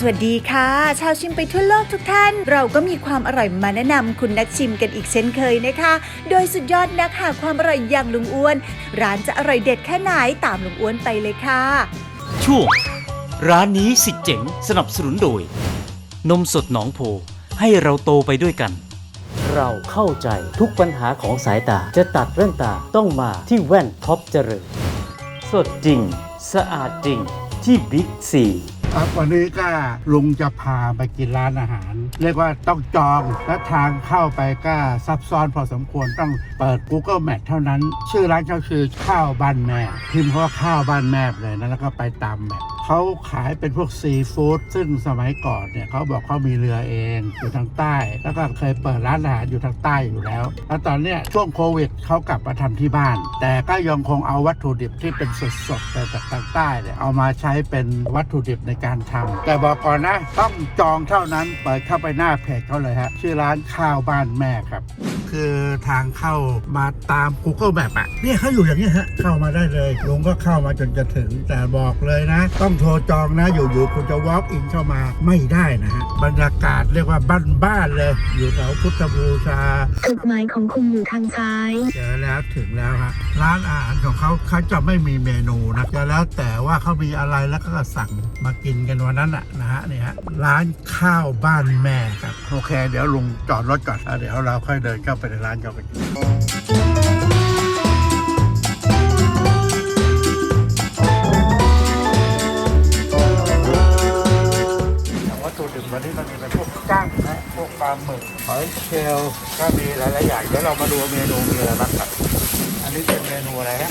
สวัสดีค่ะ ชาวชิมไปทั่วโลกทุกท่าน เราก็มีความอร่อยมาแนะนำคุณนักชิมกันอีกเช่นเคยนะคะ โดยสุดยอดนักหาความอร่อยอย่างลุงอ้วน ร้านจะอร่อยเด็ดแค่ไหนตามลุงอ้วนไปเลยค่ะ ช่วงร้านนี้สิเจ๋งสนับสนุนโดย นมสดหนองโพให้เราโตไปด้วยกัน เราเข้าใจทุกปัญหาของสายตาจะตัดแว่นตาต้องมาที่แว่นท็อปเจริญสดจริง สะอาดจริงที่บิ๊กซี ครับวันนี้ก็ลุงจะพาไปกินร้านอาหาร เรียกว่าต้องจองและทางเข้าไปก็ซับซ้อนพอสมควรต้องเปิด Google Map เท่านั้น ชื่อร้านก็คือข้าวบ้านแม่พิมพ์คำว่าข้าวบ้านแม่เลยนะแล้วก็ไปตามแมป เขาขายเป็นพวกซีฟู้ดซึ่งสมัยก่อนเนี่ยเขาบอกเขามีเรือเองอยู่ทางใต้ แล้วก็เคยเปิดร้านอาหารอยู่ทางใต้อยู่แล้ว แล้วตอนเนี้ยช่วงโควิดเขากลับมาทำที่บ้าน แต่ก็ยังคงเอาวัตถุดิบที่เป็นสดๆจากทางใต้เนี่ยเอามาใช้เป็นวัตถุดิบในการทำแต่บอกก่อนนะ ต้องจองเท่านั้นเปิดเข้าไปหน้าเพจเขาเลยฮะชื่อร้านข้าวบ้านแม่ครับ คือทางเข้ามาตาม Google Map อะเนี่ยเขาอยู่อย่างนี้ฮะเข้ามาได้เลยลุงก็เข้ามาจนจะถึงแต่บอกเลยนะ ต้องโทรจองนะอยู่ๆคุณจะ walk in เข้ามาไม่ได้นะฮะบรรยากาศเรียกว่าบ้านๆเลย อยู่แถวพุทธบูชาจุดหมายของคุณอยู่ทางซ้ายเจอแล้วถึงแล้วฮะร้านอาหารของเขาเขาจะไม่มีเมนูนะจะแล้วแต่ว่าเขามีอะไรแล้วก็สั่งมากินกันวันนั้นอะนะฮะนี่ฮะร้านข้าวบ้านแม่ครับโอเค เดี๋ยวลุงจอดรถก่อนแล้วเดี๋ยวเราค่อยเดินเข้าไปในร้านกันวัต วันนี้มันมีเป็นพวกกั้งนะพวกปลาหมึกหอยเชลล์ก็มีหลายๆอย่างเดี๋ยวเรามาดูเมนูมีอะไรบ้างครับอันนี้เป็นเมนูอะไรฮะ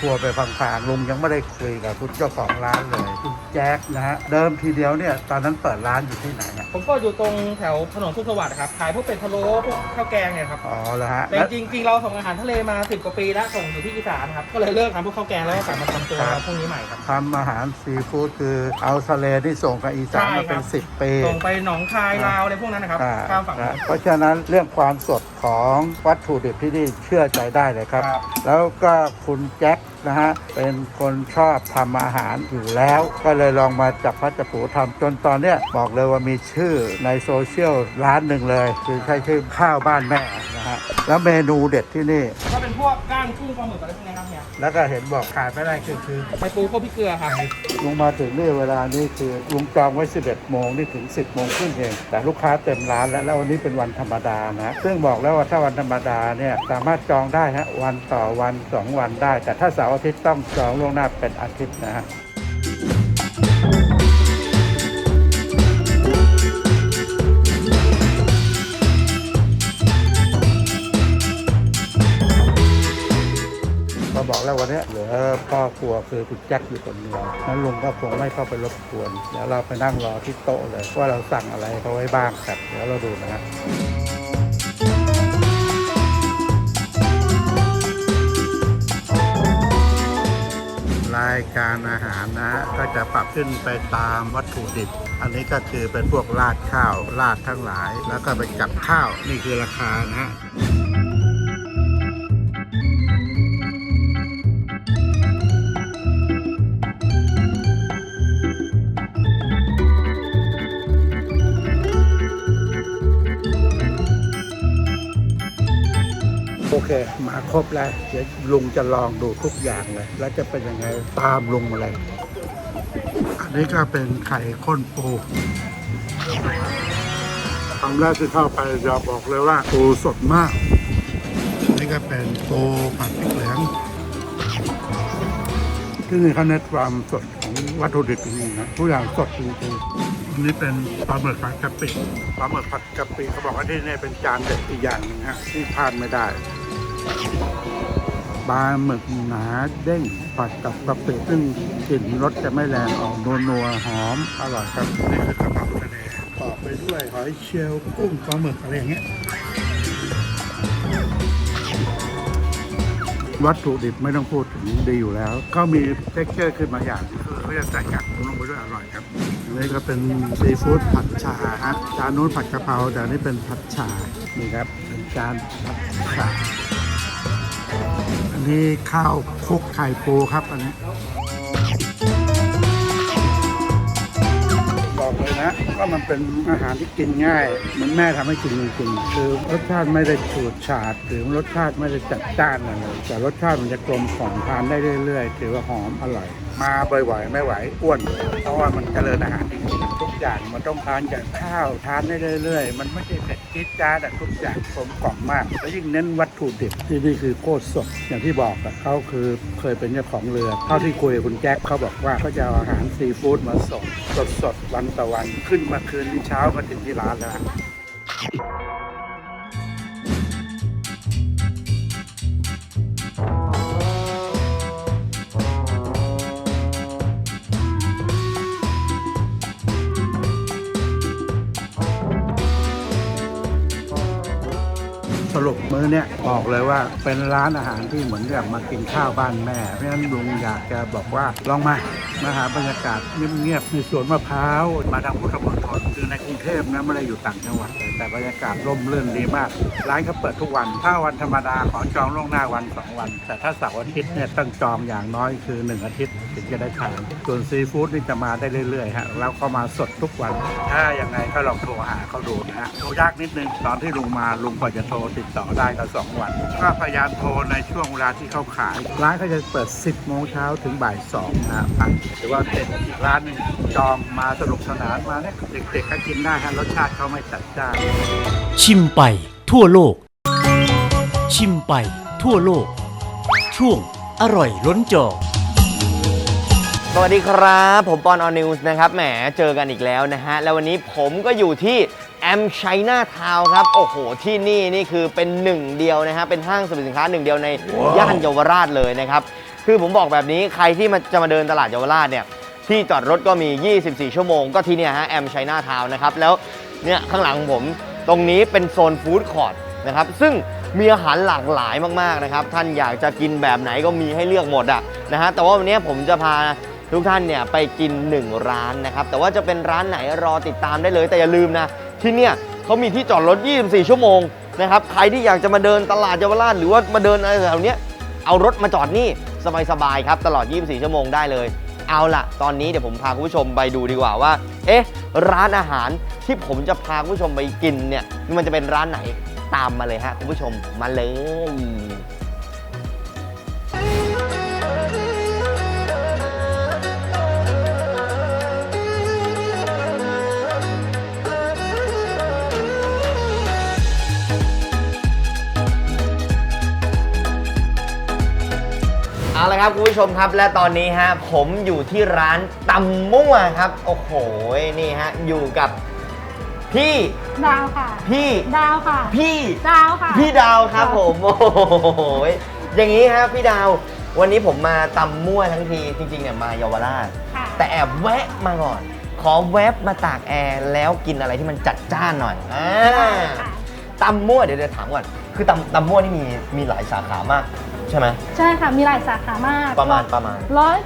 ครัวไปพังๆลุงยังไม่ได้คุยกับคุณเจ้าของร้านเลยคุณแจ็คนะฮะเดิมทีเดียวเนี่ยตอนนั้นเปิดร้านอยู่ที่ไหนฮะผมก็อยู่ตรงแถวถนนสุขสวัสดิ์ครับขายพวกเป็ดพะโล้พวกข้าวแกงเนี่ยครับอ๋อเหรอฮะแต่แล้วจริงๆเราส่งอาหารทะเลมาสิบกว่าปีแล้วส่งอยู่ที่อีสานครับก็เลยเลิกทำพวกข้าวแกงแล้วก็กลับมาทำตัวครับพวกนี้ใหม่ครับทำอาหารซีฟู้ดคือเอาทะเลที่ส่งกับอีสานใช่มาเป็นครับสิบปีส่งไปหนองคายลาวอะไรพวกนั้นนะครับอ่าข้ามฝั่งอ่าเพราะฉะนั้นเรื่องความสดของวัตถุดิบที่นี่เชื่อใจได้เลยครับครับแล้วก็คุณแจ็ค นะฮะ เป็นคนชอบทำอาหารอยู่แล้ว ก็เลยลองมาจับพัดจับผูทำจนตอนเนี้ยบอกเลยว่ามีชื่อในโซเชียลร้านหนึ่งเลย คือใช้ชื่อข้าวบ้านแม่นะฮะแล้วเมนูเด็ดที่นี่ถ้าเป็นพวกก้างกุ้งปลาหมึกอะไรพวกนี้ครับเนี่ยแล้วก็เห็นบอกขายไม่ได้คือคือใส่ปูข้าวพริกเกลือครับลุงมาถึงนี่เวลานี้คือลุงจองไว้ 11 โมงนี่ถึง 10 โมงครึ่งเอง แต่ลูกค้าเต็มร้านแล้วแล้ววันนี้เป็นวันธรรมดานะซึ่งบอกแล้วว่าถ้าวันธรรมดาเนี่ยสามารถจองได้ฮะวันต่อวัน 2 วันได้ แต่ถ้าเสาร์อาทิตย์ต้องจองล่วงหน้าเป็นอาทิตย์นะฮะ ครัวคือคุณแจ็คอยู่คนเดียวนั้นลุงก็คงไม่เข้าไปรบกวนเดี๋ยวเราไปนั่งรอที่โต๊ะเลยว่าเราสั่งอะไรเขาไว้บ้างครับเดี๋ยวเราดูนะฮะรายการอาหารนะ ก็จะปรับขึ้นไปตามวัตถุดิบ อันนี้ก็คือเป็นพวกราดข้าวราดทั้งหลาย แล้วก็ไปจับข้าวนี่คือราคานะฮะ เคมาครบแล้วเดี๋ยวลุงจะลองดูทุกอย่างเลย แล้วจะเป็นยังไงตามลุงมาเลยอันนี้ก็เป็นไข่ข้นปูคำแรกที่เข้าไปจะบอกเลยว่าปูสดมาก นี่ก็เป็นปูผัดพริกเหลืองที่นี่เขาเน้นความสดของวัตถุดิบจริงๆนะทุกอย่างสดจริงๆอันนี้เป็นปลาหมึกผัดกะปิปลาหมึกผัดกะปิเขาบอกว่าที่นี่เป็นจานเด็ดอีกอย่างหนึงฮะที่พลาดไม่ได้ ปลาหมึกหนาเด้งผัดกับกะปิซึ่งกลิ่นรสจะไม่แรงออกนัวนัวๆหอมอร่อยครับนี่คือกระเพราทะเลต่อไปด้วยหอยเชลล์กุ้งปลาหมึกอะไรอย่างเงี้ยวัตถุดิบไม่ต้องพูดถึงดีอยู่แล้วเขามีเท็กเจอร์ขึ้นมาอย่างคือเขาจะใส่กากหมูลงไปด้วยอร่อยครับอันนี้ก็เป็นซีฟู้ดผัดชาฮะจานนู้นผัดกะเพราแต่อันนี้เป็นผัดชานี่ครับเป็นจานผัดชาอั นนี้ข้าวคลุกไข่ปูครับอันนี้บอกเลยนะว่ามันเป็นอาหารที่กินง่ายเหมือนแม่ทำให้กินจริงๆคือรสชาติไม่ได้ฉูดฉาดหรือรสชาติไม่ได้จัดจ้านอะไรแต่รสชาติมันจะกลมกล่อมทานได้เรื่อย ๆ ถือว่าหอมอร่อยมาบ่อยๆไม่ไหวอ้วน เพราะว่ามันเจริญอาหารทุกอย่างมันต้องทานกับข้าวทานได้เรื่อยๆ มันไม่ใช่เผ็ดจี๊ดจ้าแต่ทุกอย่างกลมกล่อมมาก แล้วยิ่งเน้นวัตถุดิบที่นี่คือโคตรสดอย่างที่บอกอะเขาคือเคยเป็นเจ้าของเรือเท่าที่คุยกับคุณแจ็คเขาบอกว่าเขาจะเอาอาหารซีฟู้ดมาส่งสดๆวันต่อวันขึ้นมาคืนนี้เช้าก็ถึงที่ร้านแล้ว สรุปมื้อเนี้ยบอกเลยว่าเป็นร้านอาหารที่เหมือนกับมากินข้าวบ้านแม่ เพราะฉะนั้นลุงอยากจะบอกว่าลองมามาหาบรรยากาศเงียบๆในสวนมะพร้าวมาทางพุทธมณฑลคือในกรุงเทพนะไม่ได้อยู่ต่างจังหวัดเลย แต่บรรยากาศร่มรื่นดีมาก ร้านเขาเปิดทุกวัน ถ้าวันธรรมดาขอจองล่วงหน้าวันสองวัน แต่ถ้าเสาร์อาทิตย์เนี่ยต้องจองอย่างน้อยคือหนึ่งอาทิตย์ถึงจะได้ทานส่วนซีฟู้ดนี่จะมาได้เรื่อยๆฮะแล้วเขามาสดทุกวัน ถ้ายังไงก็ลองโทรหาเขาดูนะฮะโทรยากนิดนึงตอนที่ลุงมาลุงกว่าจะโทรติดต่อได้ก็สองวันก็พยายามโทรในช่วงเวลาที่เขาขาย ร้านเขาจะเปิด 10โมงเช้าถึงบ่าย2นะฮะหรือว่าเป็นอีกร้านหนึ่งจองมาสนุกสนานมาเนี่ยเด็กๆก็กินได้ฮะรสชาติเขาไม่จัดจ้านชิมไปทั่วโลก ชิมไปทั่วโลก ช่วงอร่อยล้นจอสวัสดีครับ ผมปอนออนิวส์นะครับแหมเจอกันอีกแล้วนะฮะ แล้ววันนี้ผมก็อยู่ที่แอมไชน่าทาวครับ โอ้โห ที่นี่นี่คือเป็นหนึ่งเดียวนะฮะ เป็นห้างสรรพสินค้าหนึ่งเดียวในย่านเยาวราชเลยนะครับ คือผมบอกแบบนี้ใครที่มาจะมาเดินตลาดเยาวราชเนี่ยที่จอดรถก็มี 24 ชั่วโมงก็ที่เนี่ยฮะแอมไชน่าทาวนะครับ แล้ว เนี่ยข้างหลังผมตรงนี้เป็นโซนฟู้ดคอร์ทนะครับซึ่งมีอาหารหลากหลายมากๆนะครับ ท่านอยากจะกินแบบไหนก็มีให้เลือกหมดอะนะฮะแต่ว่าวันนี้ผมจะพาทุกท่านเนี่ยไปกิน 1 ร้านนะครับ แต่ว่าจะเป็นร้านไหนรอติดตามได้เลย แต่อย่าลืมนะ ที่เนี่ยเขามีที่จอดรถ 24 ชั่วโมงนะครับใครที่อยากจะมาเดินตลาดเยาวราชหรือว่ามาเดินอะไรแถวเนี้ยเอารถมาจอดนี่สบายๆครับตลอด 24 ชั่วโมงได้เลย เอาล่ะ ตอนนี้เดี๋ยวผมพาคุณผู้ชมไปดูดีกว่าว่า เอ๊ะ ร้านอาหารที่ผมจะพาคุณผู้ชมไปกินเนี่ย มันจะเป็นร้านไหนตามมาเลยฮะคุณผู้ชมมาเลย ครับคุณผู้ชมครับ และตอนนี้ฮะผมอยู่ที่ร้านตำมั่วครับ โอ้โหนี่ฮะอยู่กับพี่ดาวค่ะ พี่ดาวค่ะ พี่ดาวค่ะ พี่ดาวครับผม โอ้โหอย่างนี้ครับพี่ดาว วันนี้ผมมาตำมั่วทั้งทีจริงๆเนี่ยมาเยาวราชค่ะ แต่แอบแวะมาก่อน ขอแวบมาตากแอร์แล้วกินอะไรที่มันจัดจ้านหน่อยอ่าค่ะตำมั่วเดี๋ยวเดี๋ยวถามก่อน คือตำตำมั่วนี่มีมีหลายสาขามาก ใช่ไหม ใช่ค่ะ มีหลายสาขามากประมาณประมาณ ร้อย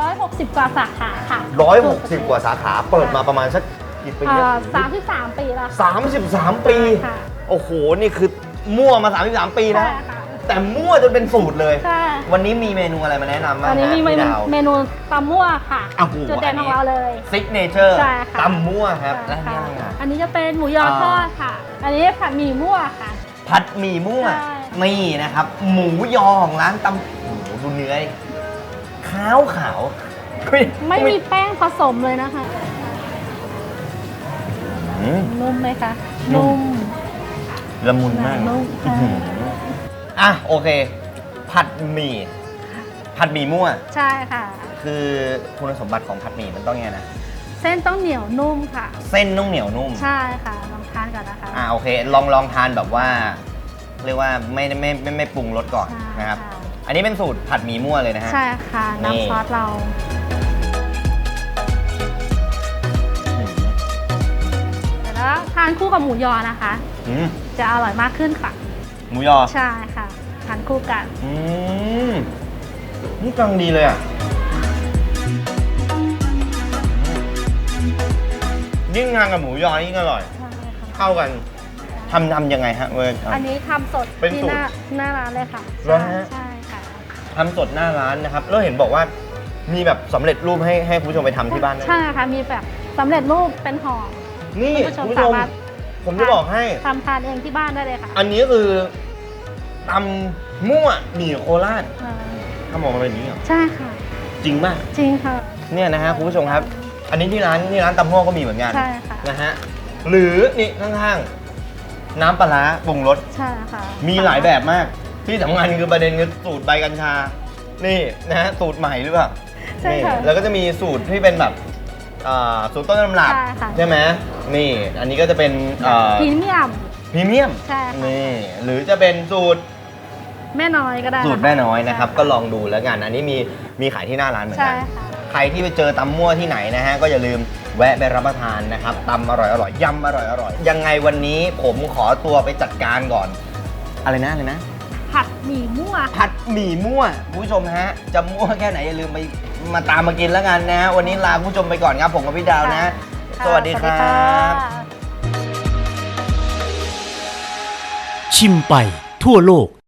ร้อยหกสิบกว่าสาขาค่ะร้อยหกสิบกว่าสาขาเปิดมาประมาณสักกี่ปีเอ่แล้วอสามสิบสามปีแล้วค่ะ สามสิบสามปี ค่ะ โอ้โห นี่คือมั่วมา33ปีนะ ใช่ค่ะ แต่มั่วจนเป็นสูตรเลย ใช่ วันนี้มีเมนูอะไรมาแนะนำบ้างอันนี้มีเมพี่นูดาวเมนูตำมั่วค่ะอ้าวโหจุดเด่นของเราเลย ซิกเนเจอร์ใช่ค่ะ ตำมั่วครับ และใช่นี่อะไรค่ะอะ อันนี้จะเป็นหมูยอทอดค่ะ อันนี้ผัดหมี่มั่วค่ะ ผัดหมี่มั่วใช่นี่นะครับ หมูยอของร้านตำโอ้โหดูเนื้อดิขาวขาวเฮ้ยไม่มีแป้งผสมเลยนะคะอืมนุ่มไหมคะ นุ่ม ละมุนมากนุ่มอื้อหืออะโอเค ผัดหมี่ ผัดหมี่มั่ว ใช่ค่ะ คือคุณสมบัติของผัดหมี่มันต้องไงนะ เส้นต้องเหนียวนุ่มค่ะ เส้นต้องเหนียวนุ่ม ใช่ค่ะลอง ทานก่อนนะคะ อ่าโอเคลองลองทานแบบว่า เรียกว่าไม่ไม่ไม่ไม่ปรุงรสก่อนใช่นะครับ ค่ะ อันนี้เป็นสูตรผัดหมี่มั่วเลยนะฮะ ใช่ค่ะ นี่ น้ำซอสเราอืมเสร็จแล้วทานคู่กับหมูยอนะคะ อืมจะอร่อยมากขึ้นค่ะ หมูยอใช่ค่ะ ทานคู่กัน อืมนี่กำลังดีเลยอะยิ่งทานกับหมูยอยิ่งอร่อยใช่ค่ะ เข้ากันทำทำยังไงฮะเว้ยอันนี้ทำสดเป็นที่สูตรหน้าหน้าร้านเลยค่ะเหรอฮะ ใช่ค่ะทำสดหน้าร้านนะครับ แล้วเห็นบอกว่ามีแบบสำเร็จรูปให้ให้คุณผู้ชมไปทำที่บ้านได้ใช่ค่ะมีแบบสำเร็จรูปเป็นห่อ นี่คุคุณณผู้ผู้ชชมมสามารถ ผมจะบอกให้ ทำทานเองที่บ้านได้เลยค่ะอันนี้คือตำมั่วหมี่โคราชเออทำออกมาเป็นอย่างนี้เหรอใช่ค่ะ จริงมากจริงค่ะ เนี่ยนะฮะคุณผู้ชมครับ อันนี้ที่ร้านที่ร้านตำมั่วก็มีเหมือนกันใช่ค่ะ นะฮะ หรือนี่ข้างๆน้ำปลาร้าปรุงรส ใช่ค่ะมีหลายแบบมาก ที่สำคัญคือประเด็นคือสูตรใบกัญชา นี่นะฮะสูตรใหม่หรือเปล่าใช่นี่ค่ะ แล้วก็จะมีสูตรที่เป็นแบบอ่าสูตรต้นตำรับใช่ค่ะ ใช่ไหมนี่อันนี้ก็จะเป็นเอ่อพรีเมียม พรีเมียมใช่ค่ะ นี่หรือจะเป็นสูตร แม่น้อยก็ได้สูตรนะคะแม่น้อยนะครับใช่ก็ลองดูแล้วกัน อันนี้มีมีขายที่หน้าร้านเหมือนใช่กันค่ะใค รที่ไปเจอตำมั่วที่ไหนนะฮะก็อย่าลืมแวะไปรับประทานนะครับตำอร่อยอร่อยยำอร่อยอร่อยยังไงวันนี้ผมขอตัวไปจัดการก่อน อะไรนะอะไรนะ ผัดหมี่มั่ว ผัดหมี่มั่วคุณผู้ชมฮะจะมั่วแค่ไหนอย่าลืมไปมาตามมากินแล้วกันนะวันนี้ลาคุณผู้ชมไปก่อนครับผมกับพี่ดาวนะ ค่ะสวัสดีครับชิมไปทั่วโลก